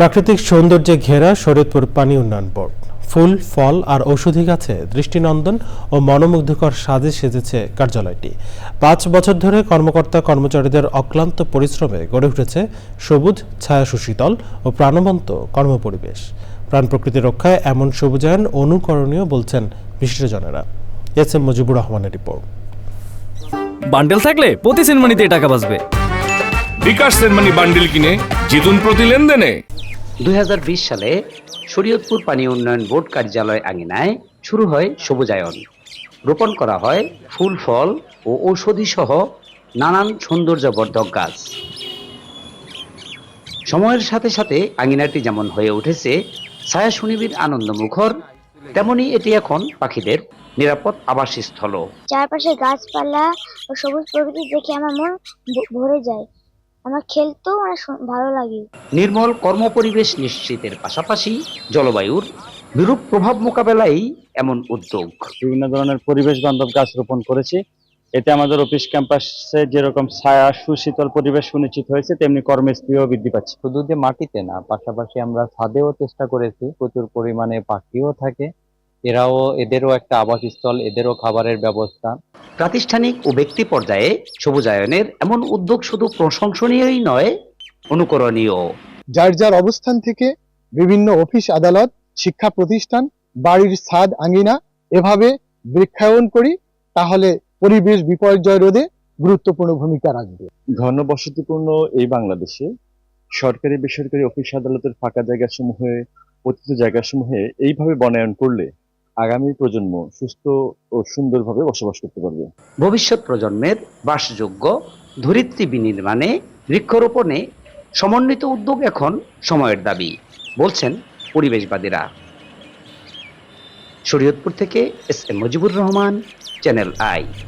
প্রাকৃতিক সৌন্দর্যে ঘেরা শরীয়তপুর পানি উন্নয়ন বোর্ড। ফুল ফল আর ঔষধি গাছে দৃষ্টিনন্দন ও মনোমুগ্ধকর সাজে সেজেছে কার্যালয়টি। পাঁচ বছর ধরে কর্মকর্তা কর্মচারীদের অক্লান্ত পরিশ্রমে গড়ে উঠেছে সবুজ ছায়া সুশীতল ও প্রাণবন্ত কর্মপরিবেশ। প্রাণ প্রকৃতি রক্ষায় এমন সবুজায়ন অনুকরণীয় বলছেন বিশিষ্টজনেরা এস এম মুজিবুর রহমানের রিপোর্ট। বান্ডেল থাকলে প্রতি সেনমানিতে টাকা বাঁচবে। বিকাশ সেনমানি বান্ডিল কিনে জিতুন প্রতি লেনদেনে। দুই হাজার বিশ সালে শরীয়তপুর পানি উন্নয়ন বোর্ড কার্যালয় আঙিনায় শুরু হয় সবুজায়ন রোপণ করা হয় ফুল, ফল ও ঔষধি সহ নানান সৌন্দর্যবর্ধক গাছ। সময়ের সাথে সাথে আঙিনাটি যেমন হয়ে উঠেছে, ছায়া সুনিবির আনন্দ মুখর তেমনি এটি এখন পাখিদের নিরাপদ আবাসস্থল চারপাশে গাছপালা ও সবুজ প্রকৃতি দেখে আমার মন ভরে যায়। আমার খেলতেও সু- ভালো লাগে। নির্মল কর্মপরিবেশ নিশ্চিতের পাশাপাশি জলবায়ুর বিরূপ প্রভাব মোকাবেলায় এমন উদ্যোগ। বিভিন্ন ধরনের পরিবেশ বান্ধব গাছ রোপণ করেছি। এতে আমাদের অফিস ক্যাম্পাসে যেরকম ছায়া সুশীতল পরিবেশ সুনিশ্চিত হয়েছে তেমনি কর্মস্পৃহ বৃদ্ধি পাচ্ছে। শুধু যে মাটিতে না পাশাপাশি আমরা ছাদেও চেষ্টা করেছি প্রচুর পরিমাণে পাখিও থাকে। এরাও এদেরও একটা আবাসস্থল এদেরও খাবারের ব্যবস্থা। প্রাতিষ্ঠানিক ও ব্যক্তি পর্যায়ে সবুজায়নের এমন উদ্যোগ শুধু প্রশংসনীয়ই নয় অনুকরণীয়। যার যার অবস্থান থেকে বিভিন্ন অফিস আদালত শিক্ষা প্রতিষ্ঠান বাড়ির ছাদ আঙ্গিনা এভাবে বৃক্ষায়ন করি তাহলে পরিবেশ বিপর্যয় রোধে গুরুত্বপূর্ণ ভূমিকা রাখবে। ঘনবসতিপূর্ণ এই বাংলাদেশে সরকারি বেসরকারি অফিস আদালতের ফাঁকা জায়গাসমূহে পতিত জায়গাসমূহে এইভাবে বনায়ন করলে আগামী প্রজন্ম সুস্থ ও সুন্দরভাবে বসবাস করতে পারবে। ভবিষ্যৎ প্রজন্মের বাসযোগ্য, ধরিত্রী বিনির্মাণে, বৃক্ষরোপণে সমন্বিত উদ্যোগ এখন সময়ের দাবি, বলছেন পরিবেশবাদীরা। শরীয়তপুর থেকে S M Mujibur Rahman, channel I.